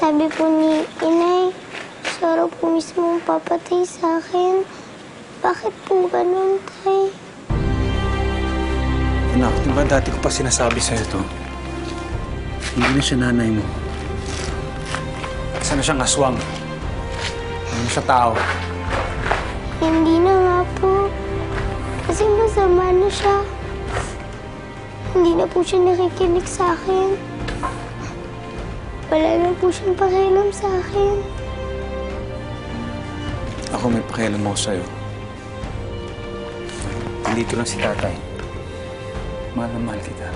Sabi po ni Inay, raw po mismo papatay sa akin. Bakit po ganun, Tay? Anak, di ba dati ko pa sinasabi sa'yo to? Hindi na siya nanay mo. Isa na siyang aswang. Hindi na siya tao. Hindi na nga po. Kasi masama na siya. Hindi na po siya nakikinig sa akin. Wala na po siyang pakialam sa akin. Ako may pakialam ako sa'yo. Nandito lang si tatay. Mahal na mahal kita.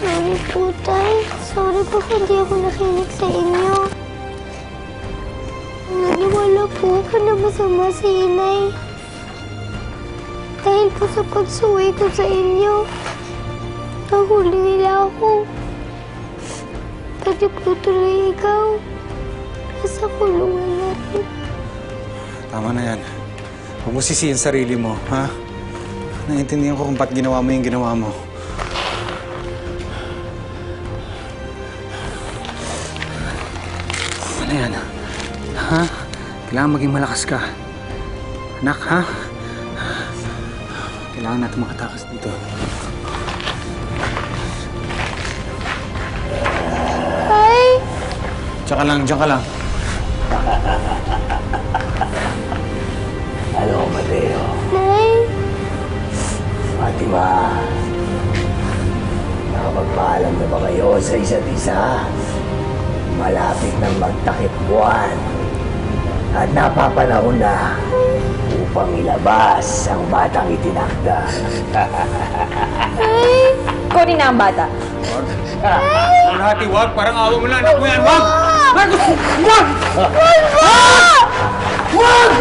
Sorry po, Tay. Sorry po kung hindi ako nakinig sa inyo. Naniwala po ako na masama si Inay. Dahil po sa pagsuway ko sa inyo, nahuli nila ako. Pati po tuloy ikaw. Nasa kulungan na. Tama na yan. Huwag mo sisihin sarili mo, ha? Naiintindihan ko kung ba't ginawa mo yung ginawa mo. Ano yan? Ha? Kailangan maging malakas ka. Anak, ha? Kailangan natin makatakas dito. Diyan ka lang, diyan ka lang. Ano, Mateo? Nay! Fatima, nakapagpaalam na ba kayo sa isa't isa? Malapit nang magtakip buwan at napapanahon na upang ilabas ang batang itinakda. Kunin na ang bata. Hati, wag! Parang awa mo na, anak mo yan! Wag! Wag! Wag! Wag mo! Wag!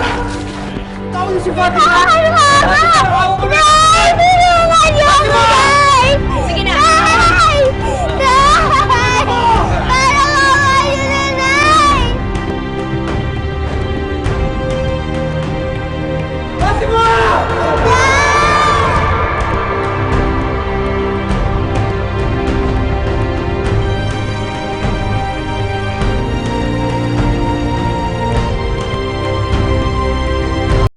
Tawag si Fatima! Ay, Mama! Tawag mo na!